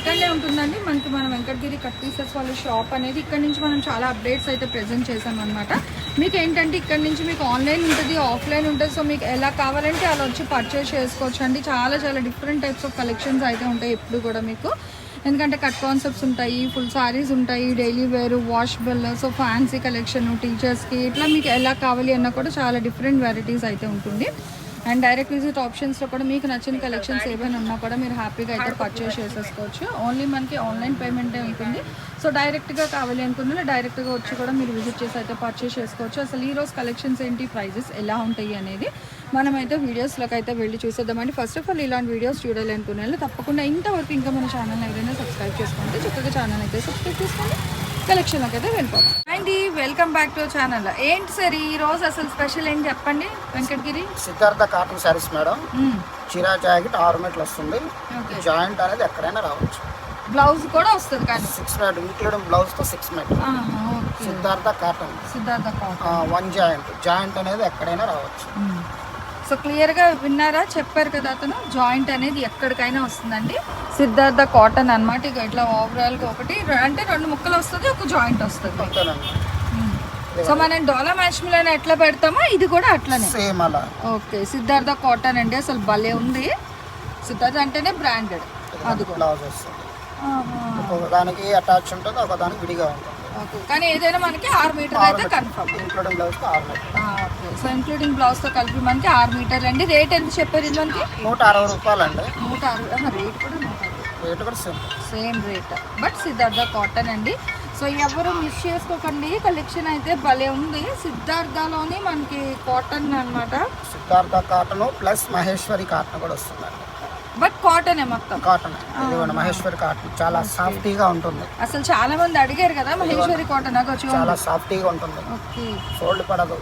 so second day ఉంటుందండి. మనకి మన వెంకటగిరి కట్ పీసెస్ వాళ్ళ షాప్ అనేది ఇక్కడ నుంచి మనం చాలా అప్డేట్స్ అయితే ప్రెజెంట్ చేసాం అనమాట మీకు ఏంటంటే ఇక్కడ నుంచి మీకు ఆన్లైన్ ఉంటుంది ఆఫ్లైన్ ఉంటుంది. సో మీకు ఎలా కావాలంటే అలా వచ్చి పర్చేస్ చేసుకోవచ్చు అండి చాలా చాలా డిఫరెంట్ టైప్స్ ఆఫ్ కలెక్షన్స్ అయితే ఉంటాయి ఎప్పుడు కూడా మీకు. ఎందుకంటే కట్ కాన్సెప్ట్స్ ఉంటాయి ఫుల్ సారీస్ ఉంటాయి daily wear washable so fancy collection టీచర్స్కి ఇట్లా మీకు ఎలా కావాలి అన్నా కూడా చాలా డిఫరెంట్ వెరైటీస్ అయితే ఉంటుంది. అండ్ డైరెక్ట్ విజిట్ ఆప్షన్స్లో కూడా మీకు నచ్చిన కలెక్షన్స్ ఏమైనా ఉన్నా కూడా మీరు హ్యాపీగా అయితే పర్చేస్ చేసేసుకోవచ్చు. ఓన్లీ మనకి ఆన్లైన్ పేమెంటే ఉంటుంది. సో డైరెక్ట్గా కావాలి అనుకున్న డైరెక్ట్గా వచ్చి కూడా మీరు విజిట్ చేసి అయితే పర్చేస్ చేసుకోవచ్చు. అసలు ఈ రోజు కలెక్షన్స్ ఏంటి? ప్రైజెస్ ఎలా ఉంటాయి అనేది మనమైతే వీడియోస్లోకి అయితే వెళ్ళి చూసేద్దామండి. ఫస్ట్ ఆఫ్ ఆల్ ఇలాంటి వీడియోస్ చూడాలి అనుకునే తప్పకుండా ఇంతవరకు ఇంకా మన ఛానల్ ఏదైనా సబ్స్క్రైబ్ చేసుకోండి చక్కగా ఛానల్ అయితే సబ్స్క్రైబ్ చేసుకోండి. కలెక్షన్లోకి అయితే వెళ్ళిపోతాం and welcome back to channel ఏంటి సార్ ఈ రోజు అసలు స్పెషల్ ఏంటి చెప్పండి Venkatagiri? Siddhartha cotton saris madam. చీరా జాకెట్ ఆరు మీటర్లు వస్తుంది. ఓకే. జాయింట్ అనేది ఎక్కడైనా రావచ్చు. బ్లౌజ్ కూడా వస్తుంది కానీ. సిక్స్ మీటర్ ఇంక్లూడింగ్ బ్లౌజ్తో సిక్స్ మీటర్ ఆహా, okay. Siddhartha cotton Siddhartha cotton one joint joint అనేది ఎక్కడైనా రావచ్చు. సో క్లియర్గా విన్నారా? చెప్పారు కదా అతను. జాయింట్ అనేది ఎక్కడికైనా వస్తుందండి. సిద్ధార్థ కాటన్ అన్నమాట. ఇక ఇట్లా ఓవరాల్గా ఒకటి. అంటే రెండు ముక్కలు వస్తుంది ఒక జాయింట్ వస్తుంది. సో మనం డోలా మ్యాచ్మిలోనే ఎట్లా పెడతామో ఇది కూడా అట్లనే. సేమ్ అలా. ఓకే. సిద్ధార్థ కాటన్ అండి. అసలు భలే ఉంది. సిద్ధార్థ అంటేనే బ్రాండెడ్ అది కూడా దానికి అటాచ్ ఉంటుంది ఒక దానికి విడిగా ఉంటుంది. ఓకే. కానీ ఏదైనా మనకి ఆరు మీటర్ అయితే confirm including blouse okay. So including బ్లౌజ్తో కలిపి మనకి ఆరు మీటర్లు అండి. రేట్ ఎంత చెప్పారు ఇది మనకి? నూట అరవై రూపాయలు అండి నూట అరవై. రేట్ కూడా నూట రేట్ కూడా same same rate but Siddhartha cotton అండి. సో ఎవరు మిస్ చేసుకోకండి. కలెక్షన్ అయితే భలే ఉంది. సిద్ధార్థలోని మనకి కాటన్ అన్నమాట. Siddhartha cotton plus Maheshwari cotton కూడా వస్తుందండి. బట్ కాటనే మొత్తం. కాటన్. ఇదిగోండి మహేశ్వరి కాటన్. చాలా సాఫ్టీగా ఉంటుంది. అసలు చాలా మంది అడిగారు కదా మహేశ్వరి కాటన్ చాలా సాఫ్టీగా ఉంటుంది. ఓకే. ఫోల్డ్ పడదు.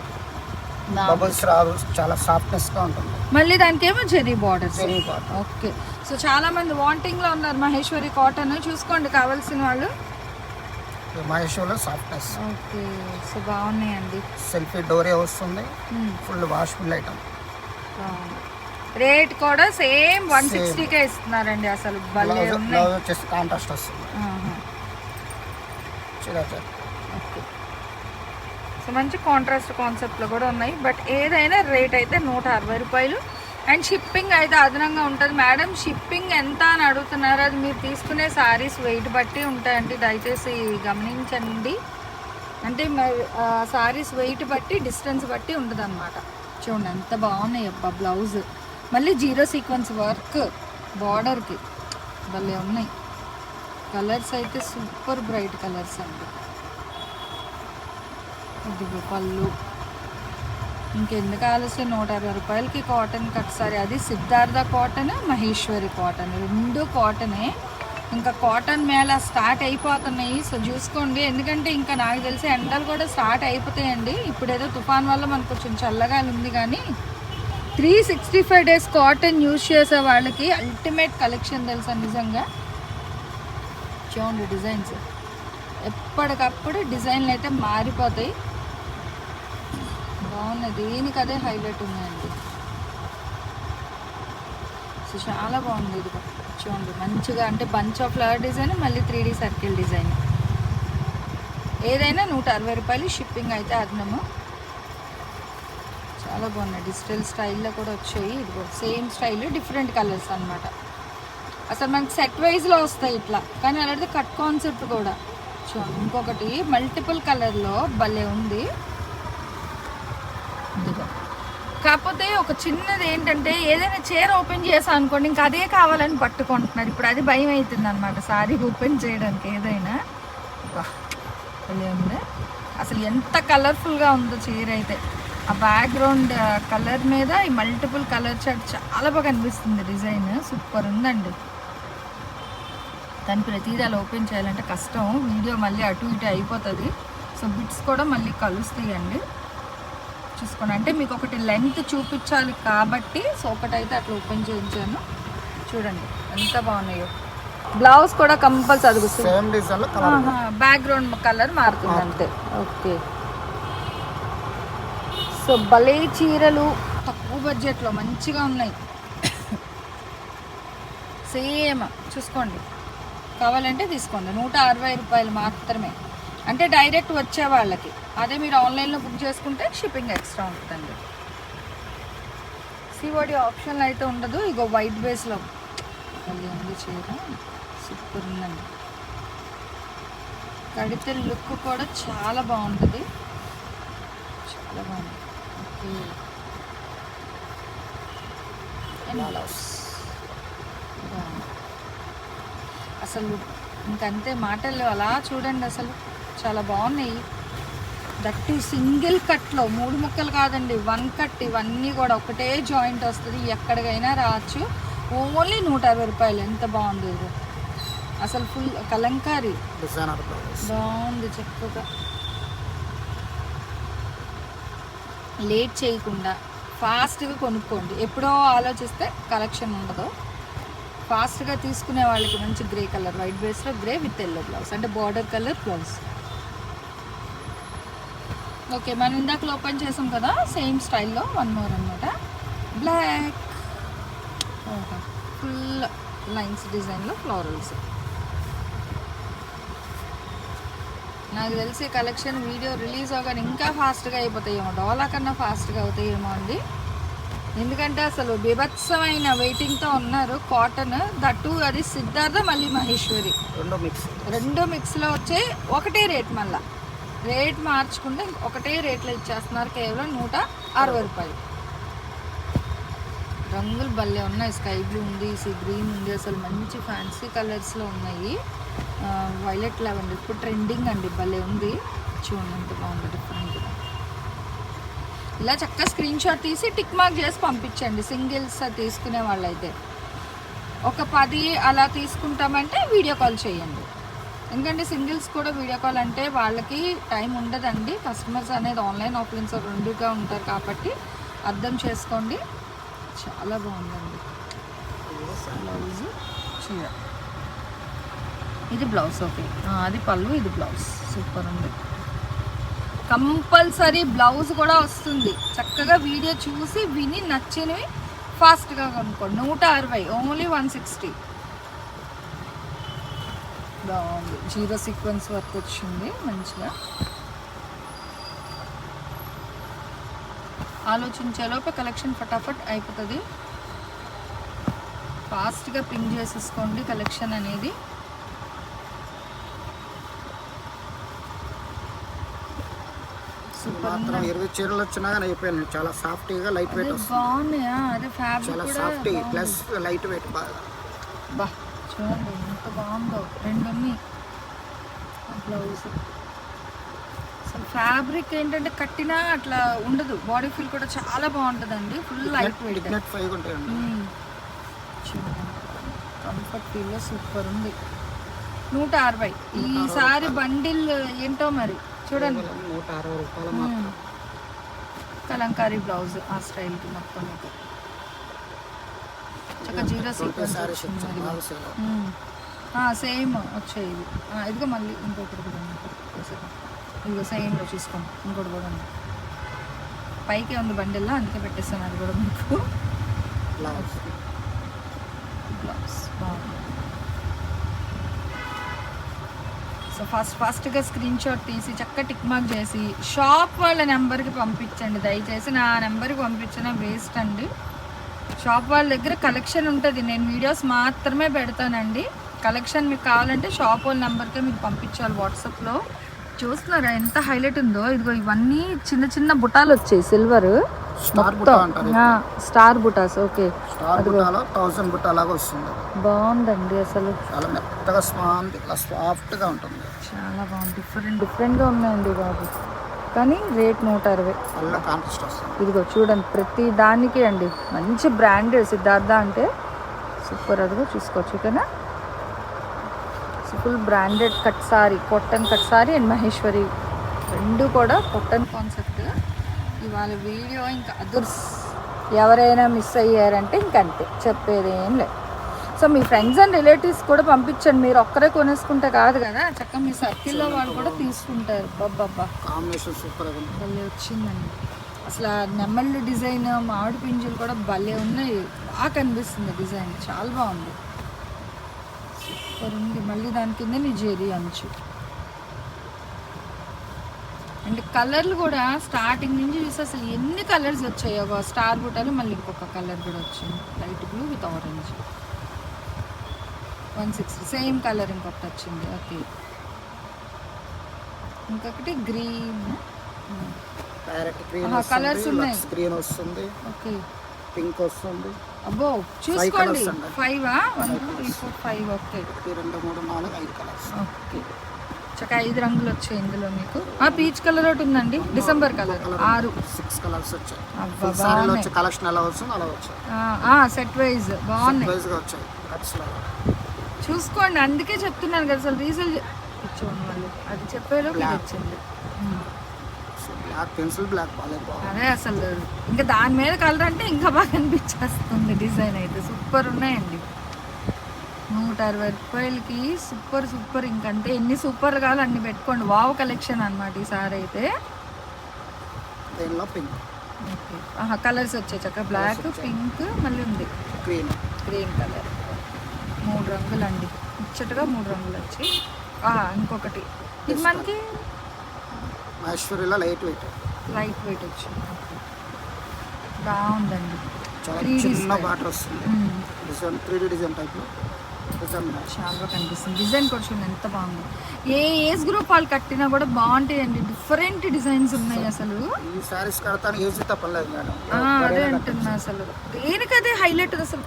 బబుల్స్ రాదు చాలా సాఫ్ట్నెస్గా ఉంటుంది. మళ్ళీ దానికి ఏమో zari borders. Zeri border. Okay. So చాలా మంది వాంటింగ్లో ఉన్నారు మహేశ్వరి కాటన్. చూసుకోండి కావాల్సిన వాళ్ళు. మహేశ్వరిలో సాఫ్ట్నెస్. ఓకే. సో బాగున్నాయండి. సెల్ఫీ డోరే వస్తుంది. Full washable item. రేట్ కూడా సేమ్ వన్ సిక్స్టీకే ఇస్తున్నారండి అసలు. భలే ఉన్నాయి. వచ్చేసి కాంట్రాస్ట్ వస్తుంది. ఓకే. సో మంచి కాంట్రాస్ట్ కాన్సెప్ట్లో కూడా ఉన్నాయి. బట్ ఏదైనా రేట్ అయితే నూట అరవై రూపాయలు. అండ్ షిప్పింగ్ అయితే అదనంగా ఉంటుంది. మేడం షిప్పింగ్ ఎంత అని అడుగుతున్నారు. అది మీరు తీసుకునే సారీస్ వెయిట్ బట్టి ఉంటాయండి. దయచేసి గమనించండి. అంటే సారీస్ వెయిట్ బట్టి డిస్టెన్స్ బట్టి ఉంటుంది అనమాట చూడండి ఎంత బాగున్నాయి అబ్బా బ్లౌజ్. మళ్ళీ జీరో సీక్వెన్స్ వర్క్ బార్డర్కి. భలే ఉన్నాయి. కలర్స్ అయితే సూపర్ బ్రైట్ కలర్స్ అండి. ఇదిగో పళ్ళు. ఇంకెందుకు ఆలస్యం? నూట అరవై రూపాయలకి కాటన్ కట్ సారీ. అది సిద్ధార్థ కాటన్ మహేశ్వరి కాటన్. రెండు కాటనే. ఇంకా కాటన్ మేళ స్టార్ట్ అయిపోతున్నాయి. సో చూసుకోండి. ఎందుకంటే ఇంకా నాకు తెలిసి ఎండలు కూడా స్టార్ట్ అయిపోతాయండి. ఇప్పుడేదో తుఫాన్ వల్ల మనకు కొంచెం చల్లగా ఉంది కానీ three sixty five days cotton use చేసే వాళ్ళకి అల్టిమేట్ కలెక్షన్ తెలుసా నిజంగా? చూడండి డిజైన్స్. ఎప్పటికప్పుడు డిజైన్లు అయితే మారిపోతాయి. బాగున్నాయి. దీనికి అదే హైలైట్ ఉన్నాయండి. సో చాలా బాగుంది ఇది. చూడండి మంచిగా అంటే బంచ్ ఆఫ్ ఫ్లవర్ డిజైన్ మళ్ళీ త్రీ డీ సర్కిల్ డిజైన్ ఏదైనా నూట అరవై రూపాయలు షిప్పింగ్ అయితే అదనము. చాలా బాగున్నాయి. డిజిటల్ స్టైల్లో కూడా వచ్చాయి. ఇది సేమ్ స్టైల్ డిఫరెంట్ కలర్స్ అన్నమాట. అసలు మనకి సెట్ వైజ్లో వస్తాయి ఇట్లా. కానీ అలాంటిది కట్ కాన్సెప్ట్ కూడా. చూడండి ఇంకొకటి మల్టిపుల్ కలర్లో భలే ఉంది. ఇదిగో. కాకపోతే ఒక చిన్నది ఏంటంటే ఏదైనా చీర ఓపెన్ చేసా అనుకోండి ఇంకా అదే కావాలని పట్టుకుంటున్నారు ఇప్పుడు అది భయం అవుతుంది అనమాట సారీ ఓపెన్ చేయడానికి ఏదైనా. భలే ఉంది. అసలు ఎంత కలర్ఫుల్గా ఉందో చీర అయితే. ఆ బ్యాక్గ్రౌండ్ కలర్ మీద ఈ మల్టిపుల్ కలర్ చార్ట్ చాలా బాగా అనిపిస్తుంది డిజైన్ సూపర్ ఉందండి. దాని ప్రతిదీ అలా ఓపెన్ చేయాలంటే కష్టం. వీడియో మళ్ళీ అటు ఇటు అయిపోతుంది. సో బిట్స్ కూడా మళ్ళీ కలుస్తాయండి. చూసుకోండి. అంటే మీకు ఒకటి లెంత్ చూపించాలి కాబట్టి సో ఒకటైతే అట్లా ఓపెన్ చేయించాను. చూడండి. ఎంత బాగున్నాయో. బ్లౌజ్ కూడా కంపల్సరీ బ్యాక్గ్రౌండ్ కలర్ మారుతుంది అంతే. ఓకే సో భలే చీరలు తక్కువ బడ్జెట్లో మంచిగా ఉన్నాయి. సేమ్ చూసుకోండి. కావాలంటే తీసుకోండి. నూట అరవై రూపాయలు మాత్రమే. అంటే డైరెక్ట్ వచ్చే వాళ్ళకి. అదే మీరు ఆన్లైన్లో బుక్ చేసుకుంటే షిప్పింగ్ ఎక్స్ట్రా ఉంటుందండి. సిఓడి ఆప్షన్ అయితే ఉండదు. ఇగో వైట్ బేస్లో మళ్ళీ ఉంది చీర. సూపర్ ఉందండి. కడితే లుక్ కూడా చాలా బాగుంటుంది. చాలా బాగుంటుంది ఓకే And blouse. బాగుంది. అసలు ఇంకంతే మాటలు అలా చూడండి అసలు. చాలా బాగున్నాయి. దట్టు సింగిల్ కట్లో మూడు ముక్కలు కాదండి వన్ కట్ ఇవన్నీ కూడా ఒకటే జాయింట్ వస్తుంది ఎక్కడికైనా రావచ్చు. ఓన్లీ నూట అరవై రూపాయలు ఎంత బాగుంది అసలు ఫుల్ కలంకారీ. బాగుంది చక్కగా. లేట్ చేయకుండా ఫాస్ట్గా కొనుక్కోండి. ఎప్పుడో ఆలోచిస్తే కలెక్షన్ ఉండదు. ఫాస్ట్గా తీసుకునే వాళ్ళకి మంచి గ్రే కలర్ వైట్ బేస్లో గ్రే విత్ ఎల్లో బ్లౌజ్ అంటే బార్డర్ కలర్ బ్లౌజ్. ఓకే మనం ఇందాక ఓపెన్ చేసాం కదా సేమ్ స్టైల్లో వన్ మోర్ అనమాట బ్లాక్ ఫుల్ లైన్స్ డిజైన్లో ఫ్లోరల్స్ నాకు తెలిసి కలెక్షన్ వీడియో రిలీజ్ అవ్వగానే ఇంకా ఫాస్ట్గా అయిపోతాయేమో. డోలా కన్నా ఫాస్ట్గా అవుతాయేమో అండి. ఎందుకంటే అసలు బీభత్సమైన వెయిటింగ్తో ఉన్నారు కాటన్ దట్టు అది సిద్ధార్థ మళ్ళీ మహేశ్వరి. రెండు మిక్స్ రెండు మిక్స్లో వచ్చే ఒకటే రేట్ మళ్ళా. రేట్ మార్చుకుంటే ఒకటే రేట్లో ఇచ్చేస్తున్నారు కేవలం నూట అరవై రూపాయలు. రంగులు భలే ఉన్నాయి. స్కై బ్లూ ఉంది సీ గ్రీన్ ఉంది అసలు మంచి ఫ్యాన్సీ కలర్స్లో ఉన్నాయి. వైలెట్ లెవెన్ ఇప్పుడు ట్రెండింగ్ అండి భలే ఉంది. చూడండి ఎంత బాగుంది డిఫరెంట్గా ఇలా చక్కగా స్క్రీన్ షాట్ తీసి టిక్ మార్క్ చేసి పంపించండి. సింగిల్స్ తీసుకునే వాళ్ళైతే. ఒక పది అలా తీసుకుంటామంటే వీడియో కాల్ చేయండి. ఎందుకంటే సింగిల్స్ కూడా వీడియో కాల్ అంటే వాళ్ళకి టైం ఉండదండి. కస్టమర్స్ అనేది ఆన్లైన్ ఆఫ్లైన్స్ రెండుగా ఉంటారు కాబట్టి అర్థం చేసుకోండి. చాలా బాగుందండి. చీర ఇది బ్లౌజ్ ఓకే. అది పళ్ళు ఇది బ్లౌజ్. సూపర్ ఉంది. కంపల్సరీ బ్లౌజ్ కూడా వస్తుంది. చక్కగా వీడియో చూసి విని నచ్చినవి ఫాస్ట్గా కొనుక్కోండి. నూట అరవై ఓన్లీ వన్ సిక్స్టీ. బాగుంది. జీరో సీక్వెన్స్ వర్క్ వచ్చింది మంచిగా. ఆలోచించేలోపు కలెక్షన్ ఫటాఫట్ అయిపోతుంది. ఫాస్ట్గా పింక్ చేసేసుకోండి కలెక్షన్ అనేది. మాత్రం ఇరవై చీరలు వచ్చినా కానీ అయిపోయాను చాలా సాఫ్ట్గా లైట్ వెయిట్ వస్తుంది. చాలా సాఫ్ట్. ప్లస్ లైట్ వెయిట్ బాగా. బా చూడండి ఎంత బాగుందో. రెండు బ్లౌజ్ అసలు ఫ్యాబ్రిక్ ఏంటంటే కట్టినా అట్లా ఉండదు. బాడీ ఫీల్ కూడా చాలా బాగుంటుందండి. ఫుల్ లైట్ వెయిట్ కంఫర్ట్ ఫీల్లో సూపర్ ఉంది. నూట అరవై. ఈసారి బండిల్ ఏంటో మరి? చూడండి. నూట అరవై రూపాయలు మ్మ్. కలంకారీ బ్లౌజ్ ఆ స్టైల్కి మొత్తం చక్కగా జీరో సీక్వెన్స్ సేమ్ వచ్చాయి ఇది ఇదిగో మళ్ళీ ఇంకొకటి కూడా. ఇదిగో సేమ్లో చూసుకోండి. ఇంకోటి కూడా ఉంది. పైకే ఉంది బండిల్లో అందుకే పెట్టేస్తాను అది కూడా మీకు. బ్లౌజ్. బ్లౌజ్. బాగుంది. సో ఫస్ట్ ఫస్ట్గా స్క్రీన్ షాట్ తీసి చక్క టిక్ మార్క్ చేసి షాప్ వాళ్ళ నెంబర్కి పంపించండి. దయచేసి నా నెంబర్కి పంపించిన వేస్ట్ అండి. షాప్ వాళ్ళ దగ్గర కలెక్షన్ ఉంటుంది. నేను వీడియోస్ మాత్రమే పెడతానండి. కలెక్షన్ మీకు కావాలంటే షాప్ వాళ్ళ నెంబర్కే మీకు పంపించాలి వాట్సాప్లో చూస్తున్నారా ఎంత హైలైట్ ఉందో? ఇదిగో ఇవన్నీ చిన్న చిన్న బుటాలు వచ్చాయి silver star buttas okay. Star బుట్టాలో thousand butta లాగా వస్తుంది. బాగుందండి అసలు. చాలా మెత్తగా స్పాంజ్ ఇట్లా సాఫ్ట్గా ఉంటుంది. చాలా బాగుంది. డిఫరెంట్ డిఫరెంట్గా ఉన్నాయండి బాబు. కానీ రేట్ నూట అరవై. కాంట్రాస్ట్ వస్తుంది. ఇదిగో చూడండి ప్రతి దానికి అండి మంచి బ్రాండెడ్ సిద్ధార్థ అంటే సూపర్. అదిగో చూసుకోవచ్చు ఓకేనా? Full branded cut sari cotton cut sari and Maheshwari. రెండు కూడా కొట్టన్ కాన్సెప్ట్. ఇవాళ వీడియో ఇంకా అదుర్స్ ఎవరైనా మిస్ అయ్యారంటే ఇంకంతే చెప్పేది ఏం లేదు. సో మీ ఫ్రెండ్స్ అండ్ రిలేటివ్స్ కూడా పంపించండి మీరు ఒక్కరే కొనేసుకుంటే కాదు కదా. చక్కగా మీ సర్కిల్లో వాళ్ళు కూడా తీసుకుంటారు. బాబ్బా కాంబినేషన్ సూపర్ భలే వచ్చిందండి. అసలు ఆ నెమళ్ళు డిజైన్ మామిడి పింజులు కూడా భలే ఉన్నాయి. బాగా కనిపిస్తుంది డిజైన్. చాలా బాగుంది. సూపర్ ఉంది. మళ్ళీ దాని కింద నీ జెరీ అంచు. అండ్ కలర్లు కూడా స్టార్టింగ్ నుంచి చూస్తే అసలు ఎన్ని కలర్స్ వచ్చాయో ఒక స్టార్ బుట్టాలు మళ్ళీ ఇంకొక కలర్ కూడా వచ్చింది. Light blue with orange one sixty same colour ఇంకొకటి వచ్చింది. ఓకే ఇంకొకటి గ్రీన్ వస్తుంది ఉన్నాయి. గ్రీన్ వస్తుంది. ఓకే పింక్ వస్తుంది. అబ్బో చూసుకోండి. Five one two three four five okay రెండు మూడు నాలుగు ఐదు కలర్స్ ఓకే చక్క ఐదు రంగులు వచ్చాయి ఇందులో మీకు. ఆ పీచ్ కలర్ ఒకటి ఉందండి డిసెంబర్ కలర్. ఆరు. సిక్స్ కలర్స్ వచ్చాయి. కలెక్షన్ ఎలా వస్తుంది అలా వచ్చాయి సెట్ వైజ్ బాగున్నాయి. చూసుకోండి అందుకే చెప్తున్నాను కదా అసలు రీసెల్ వాళ్ళు. అది చెప్పేలోపు వచ్చింది. బ్లాక్ పెన్సిల్ అదే అసలు. ఇంకా దాని మీద కలర్ అంటే ఇంకా బాగా అనిపించేస్తుంది డిజైన్ అయితే. సూపర్ ఉన్నాయండి. నూట అరవై రూపాయలకి సూపర్ సూపర్. ఇంకంటే ఎన్ని సూపర్ కావాలో అన్ని పెట్టుకోండి. వావ్ కలెక్షన్ అనమాట ఈసారి అయితే. కలర్స్ వచ్చాయి చక్క బ్లాక్ పింక్ మళ్ళీ ఉంది. గ్రీన్. Green colour. మూడు రంగులు అండి ముచ్చటగా మూడు రంగులు వచ్చి ఇంకొకటి. ఇది మనకి లైట్ వెయిట్. లైట్ వెయిట్ వచ్చింది బాగుందండి. చాలా 3D చిన్న. బాటర్ వస్తుంది. డిజైన్ త్రీ డీ డిజైన్ టైప్లో. చాలా కనిపిస్తుంది. డిజైన్ కూడా చూడండి ఎంత బాగుంది. ఏ ఏజ్ గ్రూప్ వాళ్ళు కట్టినా కూడా బాగుంటాయండి. డిఫరెంట్ డిజైన్స్ ఉన్నాయి అసలు. ఈ శారీస్ కడతాను ఏజ్ తప్పలేదు మేడం. అదే అంటున్నా అసలు. దేనికదే హైలైట్ అసలు?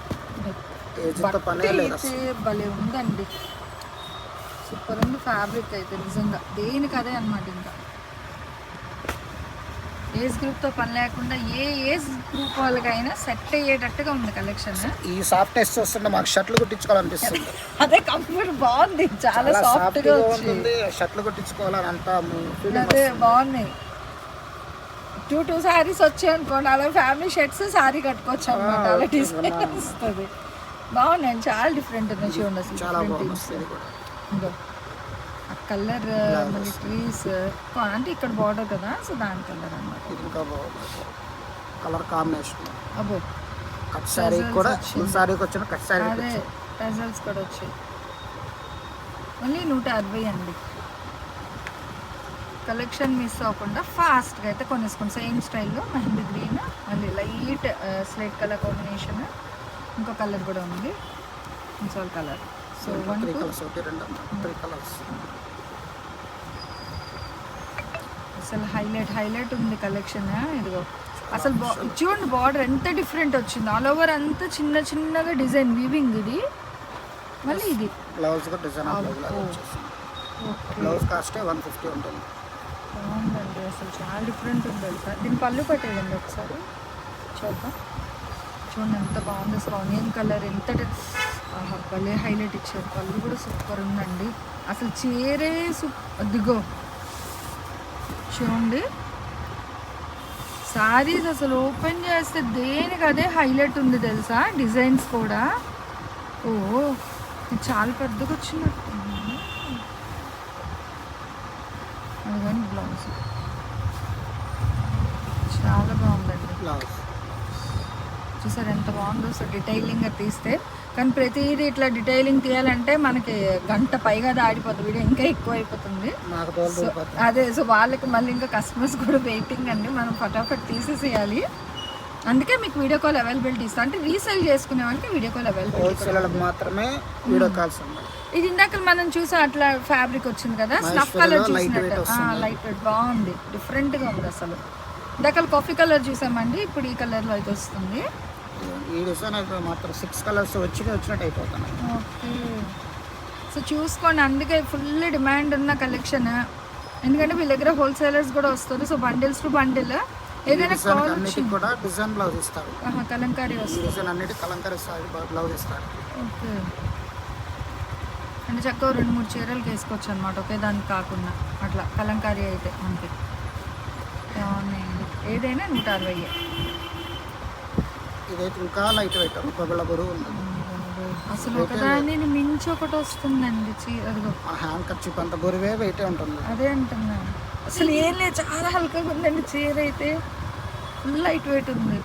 భలే ఉందండి. సూపర్ ఉంది ఫ్యాబ్రిక్ అయితే నిజంగా. దేనికి అదే అనమాట ఇంకా. ఏజ్ గ్రూప్తో పని లేకుండా ఏ ఏజ్ గ్రూప్ వాళ్ళకైనా సెట్ అయ్యేటట్టుగా ఉంది కలెక్షన్. ఈ సాఫ్ట్నెస్ చూస్తుంటే మాకు షర్ట్లు కుట్టించుకోవాలనిపిస్తుంది. అదే కంఫర్ట్ బాగుంది. చాలా చాలా సాఫ్ట్ సాఫ్ట్గా గా వచ్చి ఉంటుంది. షర్ట్లు కుట్టించుకోవాలని అంతా అదే బాగున్నాయి టూ టూ సారీస్ వచ్చాయి అనుకోండి. అలా ఫ్యామిలీ షర్ట్స్ సారీ కట్టుకోవచ్చు అనమాట అలా డిజైన్ వస్తుంది. బాగున్నాయి. చాలా డిఫరెంట్ ఉన్నాయి. చూడండి అసలు చాలా బాగుంది things. ఇది కూడా ఇదిగో. ఆ కలర్ మళ్ళీ ట్రీస్ అంటే ఇక్కడ బార్డర్ కదా సో దాని కలర్ ఇంకా బాగుంది. కలర్ కాంబినేషన్ అబ్బో. కట్ Tassels కూడా. ఫుల్ శారీకి వచ్చిన కట్ శారీ అదే టజల్స్ కూడా వచ్చాయి. ఓన్లీ నూట అరవై అండి. కలెక్షన్ మిస్ అవ్వకుండా ఫాస్ట్గా అయితే కొనేసుకోండి సేమ్ స్టైల్లో మెహందీ గ్రీన్ మళ్ళీ లైట్ స్లేట్ కలర్ కాంబినేషన్ ఇంకో కలర్ కూడా ఉంది. ఇన్సాల్ colour so one three two colours ఒకటి రెండు త్రీ కలర్స్ అసలు హైలైట్ హైలైట్ ఉంది కలెక్షన్ ఇదిగో. అసలు చూడండి బార్డర్ ఎంత డిఫరెంట్ వచ్చింది. ఆల్ ఓవర్ అంతా చిన్న చిన్నగా డిజైన్ వీవింగ్ ఇది. మళ్ళీ ఇది. బ్లౌజ్ బ్లౌజ్ కాస్టే వన్ ఫిఫ్టీ ఉంటుంది. బాగుందండి అసలు. చాలా డిఫరెంట్ ఉంది తెలుసా? దీని పళ్ళు పట్టేదండి ఒకసారి. చూద్దాం. చూడండి ఎంత బాగుంది అసలు. ఆనియన్ కలర్ ఎంత భలే హైలైట్ ఇచ్చారు. పళ్ళు కూడా సూపర్ ఉందండి. అసలు చీరే సూప్ దిగో చూడండి. సారీస్ అసలు ఓపెన్ చేస్తే దేనికి అదే హైలైట్ ఉంది తెలుసా? డిజైన్స్ కూడా. ఓ ఇది చాలా పెద్దగా వచ్చినట్టు. అది కానీ బ్లౌజ్. చాలా బాగుందండి. బ్లౌజ్. చూసారు ఎంత బాగుందో సో డీటెయిలింగ్గా తీస్తే. కానీ ప్రతిదీ ఇట్లా డీటెయిలింగ్ తీయాలంటే మనకి గంట పైగా దాడిపోతుంది వీడియో ఇంకా ఎక్కువ అయిపోతుంది. అదే సో వాళ్ళకి మళ్ళీ ఇంకా కస్టమర్స్ కూడా వెయిటింగ్ అండి. మనం ఫటాఫట్ తీసేసేయాలి. అందుకే మీకు వీడియో కాల్ అవైలబిలిటీ ఇస్తాం. అంటే రీసేల్ చేసుకునే వాళ్ళకి వీడియో కాల్ అవైలబిలిటీ మాత్రమే వీడియో కాల్స్ ఉన్నాయి. ఇది ఇందాక మనం చూసా అట్లా ఫ్యాబ్రిక్ వచ్చింది కదా స్నఫ్ కలర్ చూసినట్టు. లైట్ వెయిట్ బాగుంది. డిఫరెంట్గా ఉంది అసలు. ఇందాక కాఫీ కలర్ చూసామండి ఇప్పుడు ఈ కలర్లో అయితే వస్తుంది. ఈ డిజైన్ అయితే మాత్రం సిక్స్ కలర్స్ వచ్చి వచ్చినట్టు అయిపోతున్నాయి ఓకే. సో చూసుకోండి అందుకే ఫుల్ డిమాండ్ ఉన్న కలెక్షన్ ఎందుకంటే వీళ్ళ దగ్గర హోల్సేలర్స్ కూడా వస్తారు సో బండిల్స్ టు బండిల్ ఏదైనా డిజైన్ కాల్ అన్నిటికి కూడా డిజైన్ బ్లౌజ్ ఇస్తారు. కలంకారీ వస్తుంది. డిజైన్ అన్నిటి కలంకారీ బ్లౌజ్ ఇస్తారు. ఓకే. అంటే చక్కగా రెండు మూడు చీరలు వేసుకోవచ్చు అనమాట ఒకే దానికి కాకుండా. అట్లా కలంకారీ అయితే మనకి. ఏదైనా నూట అరవై ఇదైతే ఇంకా లైట్ వెయిట్ పగల బరువు ఉంది అసలు ఒకదాన్ని మించి ఒకటి వస్తుందండి చీర అదిగో. ఆ హ్యాండ్ ఖర్చు అంత బరువే వెయిటే ఉంటుంది. అదే అంటున్నా. అసలు ఏం లేదు చాలా హల్కగా ఉందండి చీర అయితే. ఫుల్ లైట్ వెయిట్ ఉంది.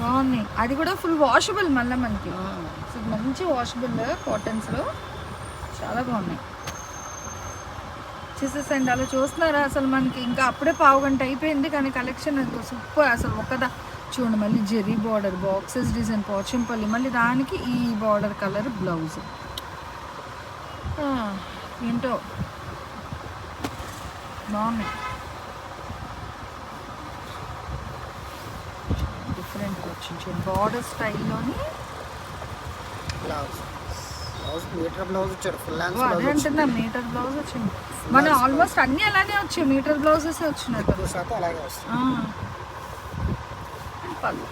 బాగున్నాయి అది కూడా ఫుల్ వాషబుల్ మళ్ళీ మనకి. మంచి వాషబుల్ కాటన్స్లో చాలా బాగున్నాయి. చూసేసండి అలా చూస్తున్నారా? అసలు మనకి ఇంకా అప్పుడే పావు గంట అయిపోయింది కానీ కలెక్షన్ సూపర్ అసలు ఒకదా చూడండి మళ్ళీ zari border boxes design Pochampally మళ్ళీ దానికి ఈ బార్డర్ కలర్ బ్లౌజ్ ఏంటో? బాగున్నాయి. డిఫరెంట్ వచ్చింది border స్టైల్లోని blouse blouse metre blouse full అదే బ్లౌజ్ అంటున్నా మీటర్ బ్లౌజ్ వచ్చింది. మన ఆల్మోస్ట్ అన్ని అలానే వచ్చాయి మీటర్ బ్లౌజెస్ వచ్చినట్టు ఎక్కువ శాతం అలాగే వస్తుంది. ఆ. పళ్ళు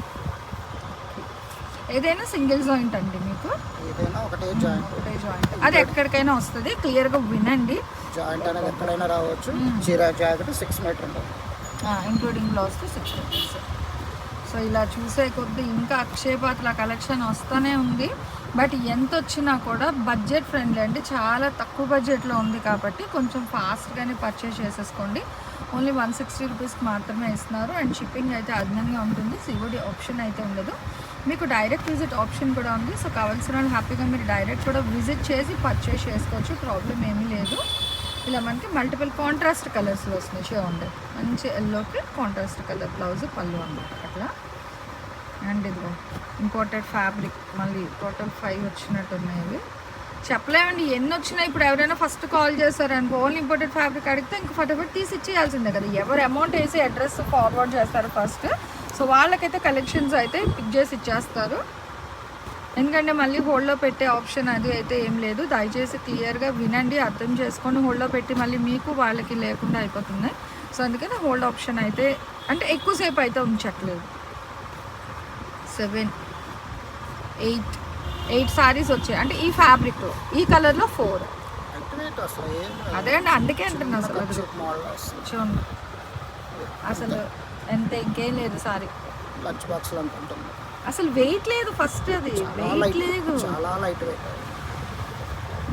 ఏదైనా సింగిల్ జాయింట్ అండి మీకు? ఏదైనా ఒకటే జాయింట్ ఒకటే జాయింట్ అది ఎక్కడికైనా వస్తుంది క్లియర్గా వినండి. జాయింట్ అనేది ఎక్కడైనా రావచ్చు. చీర జాకెట్ సిక్స్ మీటర్ ఉంటుంది. ఇంక్లూడింగ్ బ్లౌజ్తో సిక్స్ రూపీస్ సో ఇలా చూసే కొద్దీ ఇంకా అక్షయపాత్ర కలెక్షన్ వస్తూనే ఉంది. బట్ ఎంత వచ్చినా కూడా బడ్జెట్ ఫ్రెండ్లీ అండి. చాలా తక్కువ బడ్జెట్లో ఉంది కాబట్టి కొంచెం ఫాస్ట్గానే పర్చేస్ చేసేసుకోండి. ఓన్లీ వన్ సిక్స్టీ రూపీస్కి మాత్రమే ఇస్తున్నారు. అండ్ షిప్పింగ్ అయితే అదనంగా ఉంటుంది. సిఓడి ఆప్షన్ అయితే ఉండదు. మీకు డైరెక్ట్ విజిట్ ఆప్షన్ కూడా ఉంది. సో కావాల్సిన వాళ్ళు హ్యాపీగా మీరు డైరెక్ట్ కూడా విజిట్ చేసి పర్చేస్ చేసుకోవచ్చు. ప్రాబ్లం ఏమీ లేదు. ఇలా మనకి మల్టిపుల్ కాంట్రాస్ట్ కలర్స్లో వస్తున్నాయి. చూడండి. మంచి ఎల్లోకి కాంట్రాస్ట్ కలర్ బ్లౌజ్ పళ్ళు అనమాట అట్లా. అండ్ ఇదిగో ఇంపోర్టెడ్ ఫ్యాబ్రిక్ మళ్ళీ టోటల్ ఫైవ్ వచ్చినట్టు ఉన్నాయి ఇవి. చెప్పలేమండి ఎన్ని వచ్చినాయి ఇప్పుడు ఎవరైనా ఫస్ట్ కాల్ చేశారనుకో ఓన్లీ ఇంపోర్టెడ్ ఫ్యాబ్రిక్ అడిగితే ఇంక ఫటాఫట్ తీసి ఇచ్చేయాల్సిందే కదా. ఎవరు అమౌంట్ వేసి అడ్రస్ ఫార్వర్డ్ చేస్తారు ఫస్ట్ సో వాళ్ళకైతే కలెక్షన్స్ అయితే పిక్ చేసి ఇచ్చేస్తారు. ఎందుకంటే మళ్ళీ హోల్డ్లో పెట్టే ఆప్షన్ అది అయితే ఏం లేదు. దయచేసి క్లియర్గా వినండి అర్థం చేసుకొని హోల్డ్లో పెట్టి మళ్ళీ మీకు వాళ్ళకి లేకుండా అయిపోతుంది. సో అందుకని హోల్డ్ ఆప్షన్ అయితే అంటే ఎక్కువసేపు అయితే ఉంచట్లేదు. సెవెన్ ఎయిట్ ఎయిట్ సారీస్ వచ్చాయి. అంటే ఈ ఫ్యాబ్రిక్లో ఈ కలర్లో ఫోర్. అదే అండి అందుకే అంటున్నా అసలు. చూడండి. అసలు ఎంత ఇంకేం లేదు సారీ. లంచ్ బాక్స్ అసలు వెయిట్ లేదు ఫస్ట్ అది. వెయిట్ లేదు. చాలా లైట్ వెయిట్.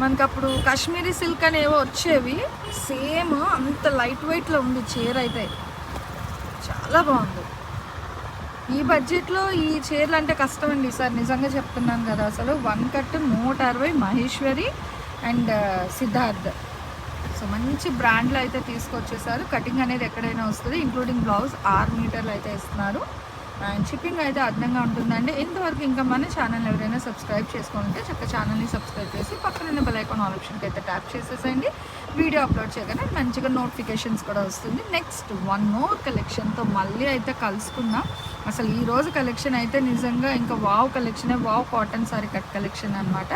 మనకి అప్పుడు కాశ్మీరీ సిల్క్ అనేవి వచ్చేవి. సేమ్ అంత లైట్ వెయిట్లో ఉంది చీర అయితే. చాలా బాగుంది. ఈ బడ్జెట్లో ఈ చీరలు అంటే కష్టం అండి సార్. నిజంగా చెప్తున్నాను కదా అసలు వన్ కట్ నూట అరవై మహేశ్వరి అండ్ సిద్ధార్థ్. సో మంచి బ్రాండ్లో అయితే తీసుకొచ్చేసారు. కటింగ్ అనేది ఎక్కడైనా వస్తుంది. ఇంక్లూడింగ్ బ్లౌజ్ ఆరు మీటర్లు అయితే ఇస్తున్నారు. అండ్ షిప్పింగ్ అయితే అదనంగా ఉంటుందండి. ఇంతవరకు ఇంకా మన ఛానల్ ఎవరైనా సబ్స్క్రైబ్ చేసుకుంటే చక్క ఛానల్ని సబ్స్క్రైబ్ చేసి పక్కన బెలైకాన్ ఆప్షన్కి అయితే ట్యాప్ చేసేసేయండి. వీడియో అప్లోడ్ చేయగానే మంచిగా నోటిఫికేషన్స్ కూడా వస్తుంది. నెక్స్ట్ వన్ మోర్ కలెక్షన్తో మళ్ళీ అయితే కలుసుకుందాం. అసలు ఈ రోజు కలెక్షన్ అయితే నిజంగా ఇంకా wow కలెక్షనే wow cotton sari cut collection అనమాట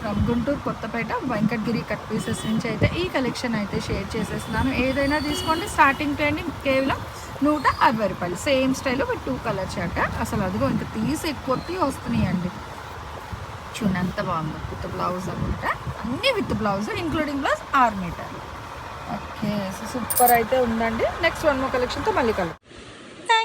from Guntur Kothapeta Venkatagiri cut pieces నుంచి అయితే ఈ కలెక్షన్ అయితే షేర్ చేసేస్తున్నాను. ఏదైనా తీసుకోండి. స్టార్టింగ్ టు కేవలం నూట అరవై రూపాయలు. Same style but two colours అట అసలు అదిగో ఇంకా తీసి కొత్త వస్తున్నాయి చూడండి ఎంత బాగుంది. విత్ బ్లౌజ్ అనమాట అన్నీ విత్ బ్లౌజ్ ఇంక్లూడింగ్ బ్లౌజ్ ఆరు మీటర్ ఓకే సూపర్ అయితే ఉందండి. నెక్స్ట్ వన్ మో కలెక్షన్తో మళ్ళీ కలుగు